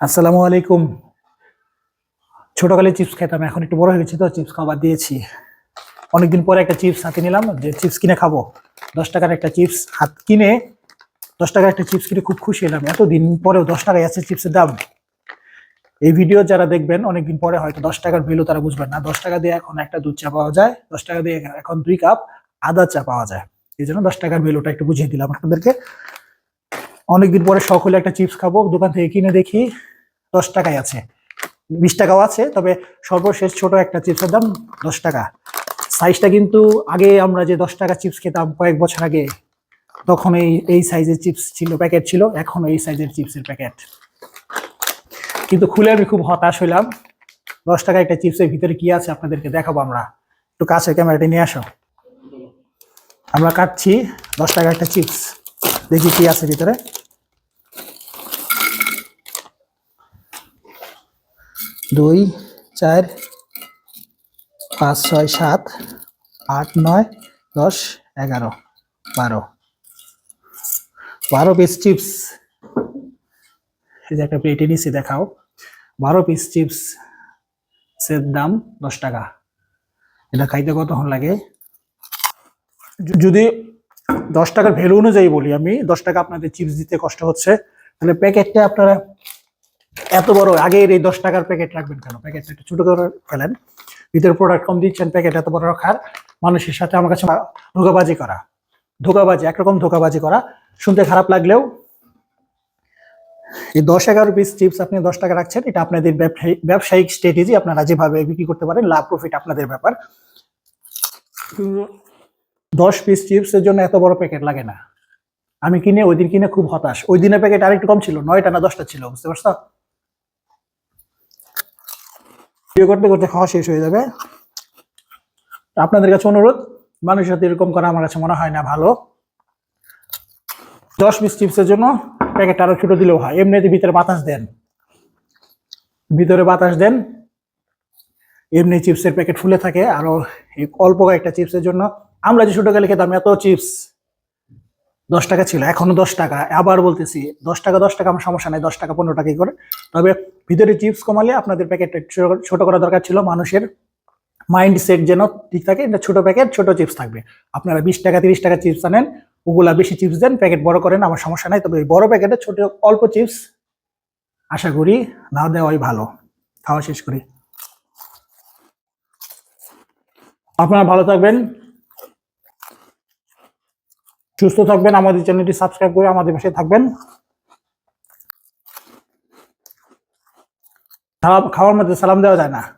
আসসালামু আলাইকুম। ছোটকালে চিপস খেতাম, এখন একটু বড় হয়ে গেছি তো, চিপস খাবার দিয়েছি। অনেকদিন পরে একটা চিপস হাতে নিলাম, যে চিপস কিনে খাব। দশ টাকার একটা চিপস হাত কিনে, দশ টাকার একটা চিপস কিনে খুব খুশি হলাম। এতদিন পরেও দশ টাকায় আছে চিপসের দাম। এই ভিডিও যারা দেখবেন, অনেকদিন পরে হয়তো দশ টাকার ভ্যালু তারা বুঝবেন না। দশ টাকা দিয়ে এখন একটা দুধ চা পাওয়া যায়, দশ টাকা দিয়ে এখন দুই কাপ আদা চা পাওয়া যায়। এই জন্য দশ টাকার ভ্যালুটা একটু বুঝিয়ে দিলাম আপনাদেরকে। অনেকদিন পরে হলে একটা চিপস খাব, দোকান থেকে কিনে দেখি, দশ টাকায় আছে। বিশ টাকাও আছে, তবে সর্বশেষ ছোট একটা চিপসের দাম দশ টাকা। সাইজটা কিন্তু আগে আমরা যে দশ টাকা চিপস খেতাম কয়েক বছর আগে, তখন এই এই সাইজের চিপস ছিল, প্যাকেট ছিল, এখন এই সাইজের চিপসের প্যাকেট। কিন্তু খুলে আমি খুব হতাশ হইলাম। দশ টাকা একটা চিপসের ভিতরে কি আছে আপনাদেরকে দেখাবো আমরা। একটু কাছে ক্যামেরাটা নিয়ে আসো। আমরা কাটছি দশ টাকা একটা চিপস। দেখি কি আছে ভিতরে। দুই, চার, পাঁচ, ছয়, সাত, আট, নয়, দশ, এগারো, বারো। বারো পিস চিপস এই যে একটা প্লেটে নিচে দেখাও। বারো পিস চিপস এর দাম দশ টাকা। এটা খাইতে কতক্ষণ লাগে? যদি দশ টাকার ভ্যালু অনুযায়ী বলি আমি, দশ টাকা আপনাদের চিপস দিতে কষ্ট হচ্ছে। তাহলে প্যাকেটটা আপনারা এত বড়, আগের এই দশ টাকার প্যাকেট রাখবেন কেন? প্যাকেটটা একটু ছোট করে ফেলেন। ভিতরে প্রোডাক্ট কম দিচ্ছেন প্যাকেট এত বড় রাখার, মানুষের সাথে আমার কাছে ধোকাবাজি করা। ধোকাবাজি, একরকম ধোকাবাজি করা। শুনতে খারাপ লাগলেও এই দশ এগারো পিস চিপস আপনি দশ টাকা রাখছেন, এটা আপনাদের ব্যবসায়িক ব্যবসায়িক স্ট্র্যাটেজি আপনারা যেভাবে বিক্রি করতে পারেন, লাভ প্রফিট আপনাদের ব্যাপার। দশ পিস চিপসের জন্য এত বড় প্যাকেট লাগে না। আমি কিনে, ওই দিন কিনে খুব হতাশ। ওই দিনের প্যাকেট আরেকটু কম ছিল, নয়টা না দশটা ছিল, বুঝতে পারছ? ভিডিও করতে করতে খাওয়া শেষ হয়ে যাবে। আপনাদের কাছে অনুরোধ, মানুষের সাথে এরকম করা আমার কাছে মনে হয় না ভালো। দশ পিস চিপসের জন্য প্যাকেট আরও ছোট দিলেও হয়। এমনিতে ভিতরে বাতাস দেন। ভিতরে বাতাস দেন। এমনি চিপসের প্যাকেট ফুলে থাকে। আরও অল্প কয়েকটা চিপসের জন্য। আমরা যে ছোটকালে খেতাম, এত চিপস দশ টাকা ছিল, এখনও দশ টাকা। আবার বলতেছি, দশ টাকা দশ টাকা, আমার সমস্যা নেই, দশ টাকা, পনেরো টাকাই করে। তবে ভিতরে চিপস কমালে আপনাদের প্যাকেটটা ছোট করা দরকার ছিল, মানুষের মাইন্ড সেট যেন ঠিক থাকে, এটা ছোট প্যাকেট ছোট চিপস থাকবে। আপনারা বিশ টাকা, তিরিশ টাকা চিপস আনেন, ওগুলা বেশি চিপস দেন প্যাকেট বড় করেন, আমার সমস্যা নাই, তবে এই বড় প্যাকেটে ছোট, অল্প চিপস আশা করি না দেওয়াই ভালো। খাওয়া শেষ করি। আপনারা ভালো থাকবেন। সুস্থ থাকবেন, আমাদের চ্যানেলটি সাবস্ক্রাইব করে আমাদের পাশে থাকবেন। খাওয়া- খাওয়ার মধ্যে সালাম দেওয়া যায় না।